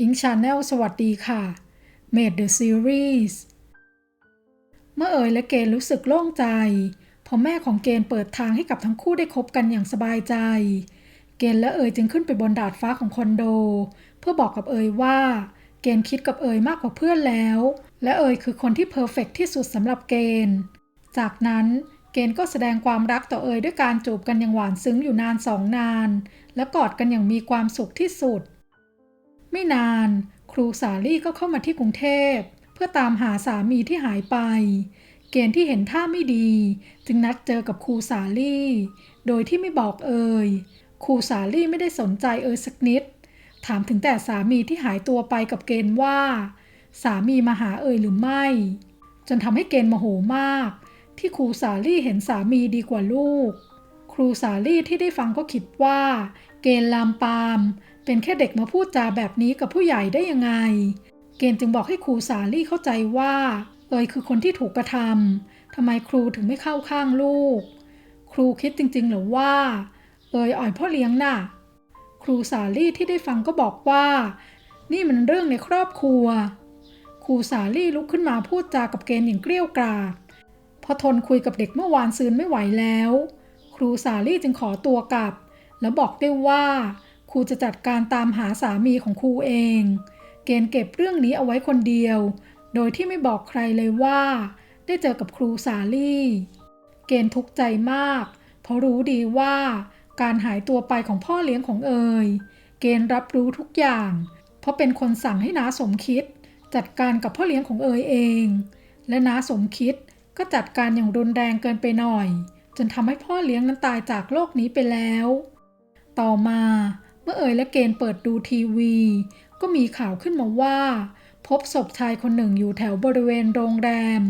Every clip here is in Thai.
อิงชาแนลสวัสดีค่ะ Made the Series เมื่อเอ๋ยและเกณฑ์รู้สึกโล่งใจเพอแม่ของเกณฑ์เปิดทางให้กับทั้งคู่ได้คบกันอย่างสบายใจ เกณฑ์และเอ๋ยจึงขึ้นไปบนดาดฟ้าของคอนโด เพื่อบอกกับเอ๋ยว่า เกณฑ์คิดกับเอ๋ยมากกว่าเพื่อนแล้ว และเอ๋ยคือคนที่เพอร์เฟกที่สุดสำหรับเกณฑ์ จากนั้นเกณฑ์ก็แสดงความรักต่อเอ๋ยด้วยการจูบกันอย่างหวานซึ้งอยู่นานสองนาน และกอดกันอย่างมีความสุขที่สุด ไม่นาน ครูสาลี่ก็เข้ามาที่กรุงเทพ เพื่อตามหาสามีที่หายไป เกณฑ์ที่เห็นท่าไม่ดี จึงนัดเจอกับครูสาลี่ โดยที่ไม่บอกเอ่ยครูสาลี่ไม่ได้สนใจเอ่ยสักนิด ถามถึงแต่สามีที่หายตัวไปกับเกณฑ์ว่า สามีมาหาเอ่ยหรือไม่ จนทำให้เกณฑ์โมโหมาก ที่ครูสาลี่เห็นสามีดีกว่าลูก ครูสาลี่ที่ได้ฟังก็คิดว่า เกณฑ์ลามปาม เป็นแค่เด็กมาพูดจาแบบนี้กับผู้ใหญ่ได้ยังไง เกณฑ์จึงบอกให้ครูสาลี่เข้าใจว่าเอยคือคนที่ถูกกระทำทำไมครูถึงไม่เข้าข้างลูก ครูคิดจริงๆหรือว่า เอยอ่อยพ่อเลี้ยงน่ะ ครูสาลี่ที่ได้ฟังก็บอกว่า นี่มันเรื่องในครอบครัว ครูสาลี่ลุกขึ้นมาพูดจากับเกณฑ์อย่างเกลี้ยวกราดพอทนคุยกับเด็กเมื่อวานซืนไม่ไหวแล้ว ครูสาลี่จึงขอตัวกลับ แล้วบอกได้ว่า ครูจะจัดการตามหาสามีของครูเอง เกณฑ์เก็บเรื่องนี้เอาไว้คนเดียว โดยที่ไม่บอกใครเลยว่า ได้เจอกับครูสาลี่ เกณฑ์ทุกข์ใจมาก เพราะรู้ดีว่าการหายตัวไปของพ่อเลี้ยงของเอยเกณฑ์รับรู้ทุกอย่าง เพราะเป็นคนสั่งให้น้าสมคิด จัดการกับพ่อเลี้ยงของเอยเอง และน้าสมคิดก็จัดการอย่างรุนแรงเกินไปหน่อย จนทำให้พ่อเลี้ยงนั้นตายจากโลกนี้ไปแล้ว ต่อมา อเอ๋ยและเกณฑ์เปิดดูทีวี ก็มีข่าวขึ้นมาว่า พบศพชายคนหนึ่งอยู่แถวบริเวณโรงแรม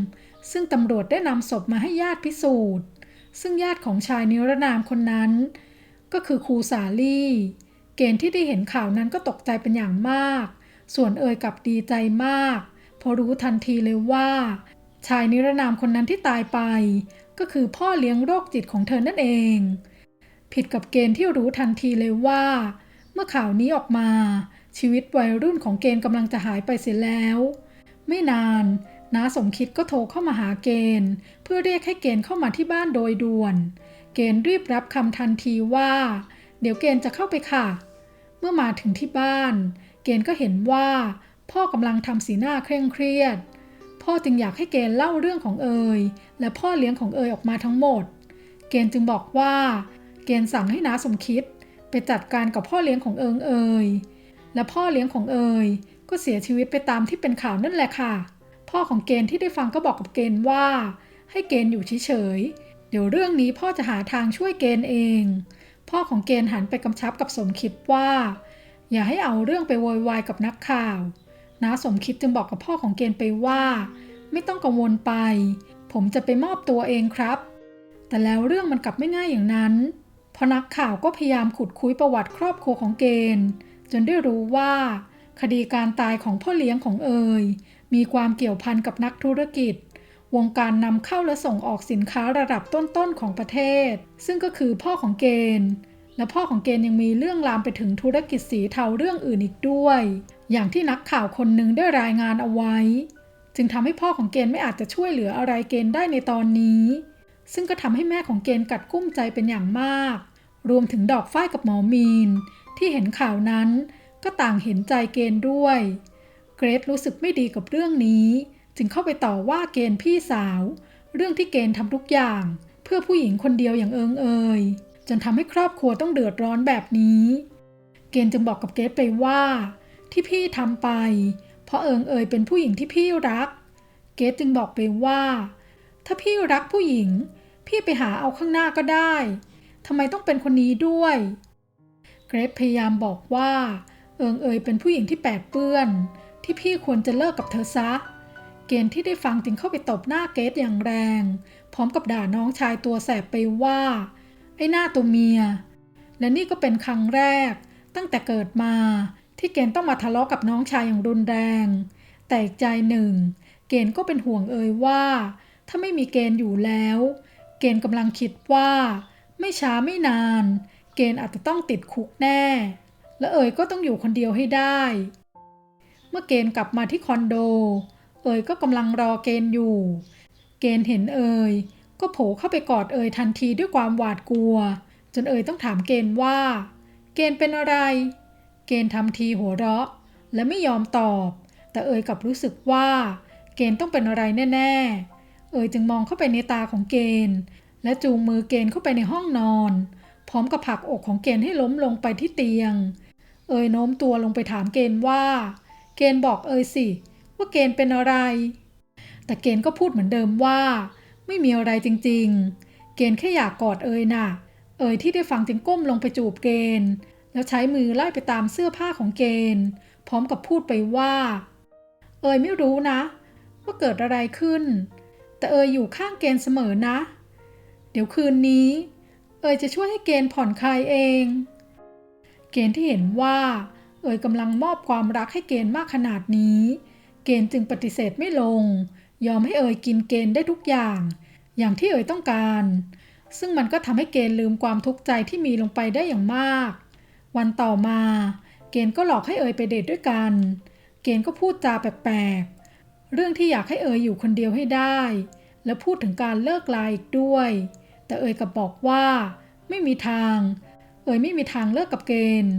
ซึ่งตำรวจได้นำศพมาให้ญาติพิสูจน์ ซึ่งญาติของชายนิรนามคนนั้น ก็คือครูสาลี่ เกณฑ์ที่ได้เห็นข่าวนั้นก็ตกใจเป็นอย่างมาก ส่วนเอ๋ยกับดีใจมากเพราะรู้ทันทีเลยว่า ชายนิรนามคนนั้นที่ตายไป ก็คือพ่อเลี้ยงโรคจิตของเธอนั่นเองผิดกับเกณฑ์ที่รู้ทันทีเลยว่า เมื่อข่าวนี้ออกมา ชีวิตวัยรุ่นของเกณฑ์กำลังจะหายไปเสียแล้ว ไม่นานน้าสมคิดก็โทรเข้ามาหาเกณฑ์ เพื่อเรียกให้เกณฑ์เข้ามาที่บ้านโดยด่วน เกณฑ์รีบรับคำทันทีว่า เดี๋ยวเกณฑ์จะเข้าไปค่ะ เมื่อมาถึงที่บ้าน เกณฑ์ก็เห็นว่า พ่อกำลังทำสีหน้าเคร่งเครียด พ่อจึงอยากให้เกณฑ์เล่าเรื่องของเอย และพ่อเลี้ยงของเอยออกมาทั้งหมด เกณฑ์จึงบอกว่า เกณฑ์สั่งให้น้าสมคิด ไปจัดการกับพ่อเลี้ยงของเอิงเอย และพ่อเลี้ยงของเอยก็เสียชีวิตไปตามที่เป็นข่าวนั่นแหละค่ะ พ่อของเกณฑ์ที่ได้ฟังก็บอกกับเกณฑ์ว่า ให้เกณฑ์อยู่เฉยๆ เดี๋ยวเรื่องนี้พ่อจะหาทางช่วยเกณฑ์เอง พ่อของเกณฑ์หันไปกำชับกับสมคิดว่า อย่าให้เอาเรื่องไปโวยวายกับนักข่าวน้าสมคิดจึงบอกกับพ่อของเกณฑ์ไปว่า ไม่ต้องกังวลไป ผมจะไปมอบตัวเองครับ แต่แล้วเรื่องมันกลับไม่ง่ายอย่างนั้น เพราะนักข่าวก็พยายามขุดคุยประวัติครอบครัวของเกณฑ์ จนได้รู้ว่า คดีการตายของพ่อเลี้ยงของเอยมีความเกี่ยวพันกับนักธุรกิจ วงการนำเข้าและส่งออกสินค้าระดับต้นๆของประเทศ ซึ่งก็คือพ่อของเกณฑ์ และพ่อของเกณฑ์ยังมีเรื่องลามไปถึงธุรกิจสีเทาเรื่องอื่นอีกด้วย อย่างที่นักข่าวคนหนึ่งได้รายงานเอาไว้ จึงทำให้พ่อของเกณฑ์ไม่อาจจะช่วยเหลืออะไรเกณฑ์ได้ในตอนนี้ ซึ่งก็ทำให้แม่ของเกณฑ์กัดกุ้มใจเป็นอย่างมาก รวมถึงดอกฝ้ายกับหมอมีน ที่เห็นข่าวนั้น ก็ต่างเห็นใจเกณฑ์ด้วย เกรซรู้สึกไม่ดีกับเรื่องนี้ จึงเข้าไปต่อว่าเกณฑ์พี่สาว เรื่องที่เกณฑ์ทำทุกอย่าง เพื่อผู้หญิงคนเดียวอย่างเอิงเอย จนทำให้ครอบครัวต้องเดือดร้อนแบบนี้ เกณฑ์จึงบอกกับเกรซไปว่า ที่พี่ทำไป เพราะเอิงเอยเป็นผู้หญิงที่พี่รัก เกรซจึงบอกไปว่า ถ้าพี่รักผู้หญิง พี่ไปหาเอาข้างหน้าก็ได้ทำไมต้องเป็นคนนี้ด้วย เกรซพยายามบอกว่า เอิงเอยเป็นผู้หญิงที่แปดเปื้อน ที่พี่ควรจะเลิกกับเธอซะ เกณฑ์ที่ได้ฟังจึงเข้าไปตบหน้าเกรซอย่างแรง พร้อมกับด่าน้องชายตัวแสบไปว่า ไอ้หน้าตัวเมีย และนี่ก็เป็นครั้งแรก ตั้งแต่เกิดมาที่เกณฑ์ต้องมาทะเลาะกับน้องชายอย่างรุนแรง แต่อีกใจหนึ่ง เกณฑ์ก็เป็นห่วงเอยว่า ถ้าไม่มีเกณฑ์อยู่แล้ว เกณฑ์กำลังคิดว่า ไม่ช้าไม่นาน เกณฑ์อาจจะต้องติดคุกแน่ และเอ๋ยก็ต้องอยู่คนเดียวให้ได้ เมื่อเกณฑ์กลับมาที่คอนโด เอ๋ยก็กำลังรอเกณฑ์อยู่ เกณฑ์เห็นเอ๋ยก็โผล่เข้าไปกอดเอ๋ยทันทีด้วยความหวาดกลัว จนเอ๋ยต้องถามเกณฑ์ว่า เกณฑ์เป็นอะไร เกณฑ์ทำทีหัวเราะ และไม่ยอมตอบ แต่เอ๋ยกลับรู้สึกว่า เกณฑ์ต้องเป็นอะไรแน่ ๆ เอ๋ยจึงมองเข้าไปในตาของเกณฑ์ และจูงมือเกณฑ์เข้าไปในห้องนอน พร้อมกับผลักอกของเกณฑ์ให้ล้มลงไปที่เตียง เอ๋ยโน้มตัวลงไปถามเกณฑ์ว่า เกณฑ์บอกเอ๋ยสิ ว่าเกณฑ์เป็นอะไร แต่เกณฑ์ก็พูดเหมือนเดิมว่า ไม่มีอะไรจริง ๆ เกณฑ์แค่อยากกอดเอ๋ยน่ะ เอ๋ยที่ได้ฟังจึงก้มลงไปจูบเกณฑ์ แล้วใช้มือไล่ไปตามเสื้อผ้าของเกณฑ์ พร้อมกับพูดไปว่า เอ๋ยไม่รู้นะ ว่าเกิดอะไรขึ้น แต่เอยอยู่ข้างเกณฑ์เสมอนะ เดี๋ยวคืนนี้ เอยจะช่วยให้เกณฑ์ผ่อนคลายเอง เกณฑ์ที่เห็นว่า เอยกำลังมอบความรักให้เกณฑ์มากขนาดนี้ เกณฑ์จึงปฏิเสธไม่ลง ยอมให้เอยกินเกณฑ์ได้ทุกอย่าง อย่างที่เอยต้องการ ซึ่งมันก็ทำให้เกณฑ์ลืมความทุกข์ใจที่มีลงไปได้อย่างมาก วันต่อมา เกณฑ์ก็หลอกให้เอยไปเดทด้วยกัน เกณฑ์ก็พูดจาแปลก เรื่องที่อยากให้เอ๋ยอยู่คนเดียวให้ได้ และพูดถึงการเลิกลาอีกด้วย แต่เอ๋ยกับบอกว่า ไม่มีทาง เอ๋ยไม่มีทางเลิกกับเกณฑ์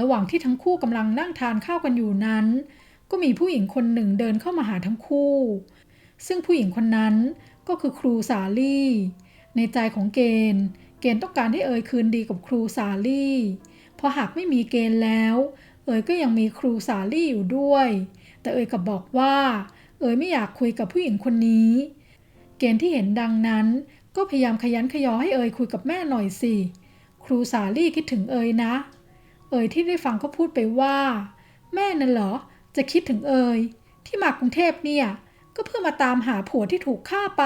ระหว่างที่ทั้งคู่กำลังนั่งทานข้าวกันอยู่นั้น ก็มีผู้หญิงคนหนึ่งเดินเข้ามาหาทั้งคู่ ซึ่งผู้หญิงคนนั้นก็คือครูสาลี่ ในใจของเกณฑ์ เกณฑ์ต้องการให้เอ๋ยคืนดีกับครูสาลี่เพราะหากไม่มีเกณฑ์แล้ว เอ๋ยก็ยังมีครูสาลี่อยู่ด้วย แต่เอ๋ยกับบอกว่า เอ๋ยไม่อยากคุยกับผู้หญิงคนนี้ เกณฑ์ที่เห็นดังนั้น ก็พยายามขยันขยอให้เอ๋ยคุยกับแม่หน่อยสิ ครูสาลี่คิดถึงเอ๋ยนะ เอ๋ยที่ได้ฟังก็พูดไปว่า แม่นั่นเหรอ จะคิดถึงเอ๋ยที่มากรุงเทพเนี่ย ก็เพื่อมาตามหาผัวที่ถูกฆ่าไป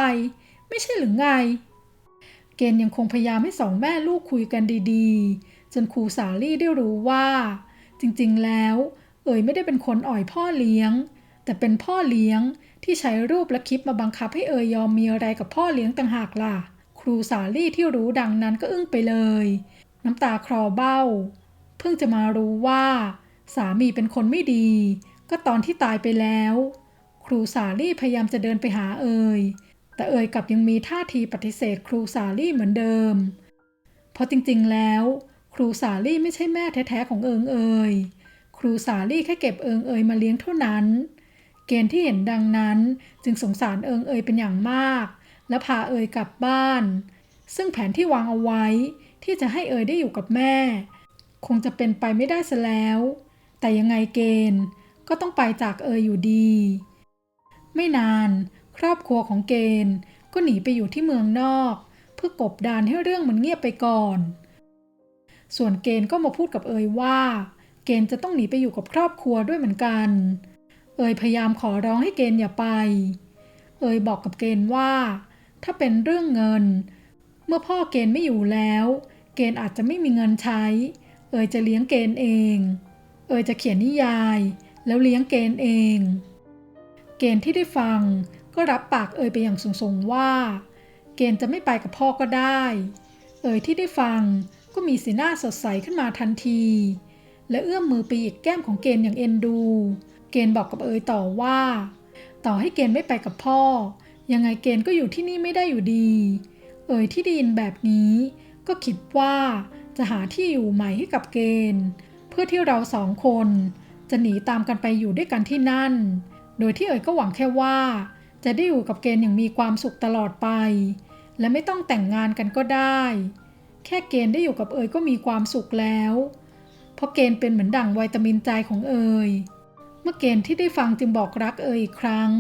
ไม่ใช่หรือไง เกณฑ์ยังคงพยายามให้สองแม่ลูกคุยกันดีๆ จนครูสาลี่ได้รู้ว่า จริงๆแล้ว เอ๋ยไม่ได้เป็นคนอ่อยพ่อเลี้ยง แต่เป็นพ่อเลี้ยงที่ใช้รูปและคลิปมาบังคับให้เอ๋ยยอมมีอะไรกับพ่อเลี้ยงต่างหากล่ะ ครูสาลี่ที่รู้ดังนั้นก็อึ้งไปเลย น้ำตาคลอเบ้า เพิ่งจะมารู้ว่า สามีเป็นคนไม่ดี ก็ตอนที่ตายไปแล้ว ครูสาลี่พยายามจะเดินไปหาเอ๋ยแต่เอ๋ยกลับยังมีท่าทีปฏิเสธครูสาลี่เหมือนเดิม เพราะจริงๆแล้ว ครูสาลี่ไม่ใช่แม่แท้ๆของเอิงเอ๋ยครูสาลี่แค่เก็บเอิงเอ๋ยมาเลี้ยงเท่านั้น เกณฑ์ที่เห็นดังนั้นจึงสงสารเอิงเอยเป็นอย่างมาก และพาเอยกลับบ้าน ซึ่งแผนที่วางเอาไว้ที่จะให้เอยได้อยู่กับแม่ คงจะเป็นไปไม่ได้ซะแล้ว แต่ยังไงเกณฑ์ก็ต้องไปจากเอยอยู่ดี ไม่นาน ครอบครัวของเกณฑ์ก็หนีไปอยู่ที่เมืองนอก เพื่อกบดานให้เรื่องมันเงียบไปก่อน ส่วนเกณฑ์ก็มาพูดกับเอยว่า เกณฑ์จะต้องหนีไปอยู่กับครอบครัวด้วยเหมือนกัน เอ๋ยพยายามขอร้องให้เกณฑ์อย่าไป เอ๋ยบอกกับเกณฑ์ว่า ถ้าเป็นเรื่องเงิน เมื่อพ่อเกณฑ์ไม่อยู่แล้ว เกณฑ์อาจจะไม่มีเงินใช้ เอ๋ยจะเลี้ยงเกณฑ์เอง เอ๋ยจะเขียนนิยาย แล้วเลี้ยงเกณฑ์เอง เกณฑ์ที่ได้ฟังก็รับปากเอ๋ยไปอย่างสูงๆว่า เกณฑ์จะไม่ไปกับพ่อก็ได้ เอ๋ยที่ได้ฟังก็มีสีหน้าสดใสขึ้นมาทันที และเอื้อมมือไปหยิกแก้มของเกณฑ์อย่างเอ็นดู เกณฑ์บอกกับเอ๋ยต่อว่า ต่อให้เกณฑ์ไม่ไปกับพ่อ ยังไงเกณฑ์ก็อยู่ที่นี่ไม่ได้อยู่ดี เอ๋ยที่ได้ยินแบบนี้ ก็คิดว่าจะหาที่อยู่ใหม่ให้กับเกณฑ์ เพื่อที่เราสองคน จะหนีตามกันไปอยู่ด้วยกันที่นั่น โดยที่เอ๋ยก็หวังแค่ว่า จะได้อยู่กับเกณฑ์อย่างมีความสุขตลอดไป และไม่ต้องแต่งงานกันก็ได้ แค่เกณฑ์ได้อยู่กับเอ๋ยก็มีความสุขแล้ว เพราะเกณฑ์เป็นเหมือนดั่งวิตามินใจของเอ๋ย เมื่อเกณฑ์ที่ได้ฟังจึงบอกรักเอ๋ยอีกครั้ง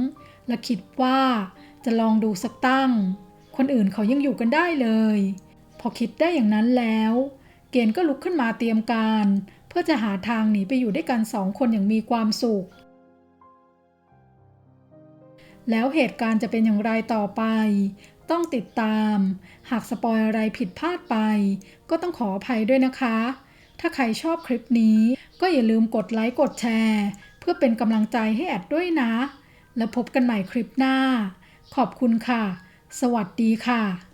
และคิดว่าจะลองดูสักตั้ง คนอื่นเขายังอยู่กันได้เลย พอคิดได้อย่างนั้นแล้ว เกณฑ์ก็ลุกขึ้นมาเตรียมการ เพื่อจะหาทางหนีไปอยู่ด้วยกันสองคนอย่างมีความสุข แล้วเหตุการณ์จะเป็นอย่างไรต่อไป ต้องติดตาม หากสปอยอะไรผิดพลาดไป ก็ต้องขออภัยด้วยนะคะ ถ้าใครชอบคลิปนี้ก็อย่าลืมกดไลค์กดแชร์ พื่อเป็นกำลังใจให้แอดด้วยนะ แล้วพบกันใหม่คลิปหน้า ขอบคุณค่ะ สวัสดีค่ะ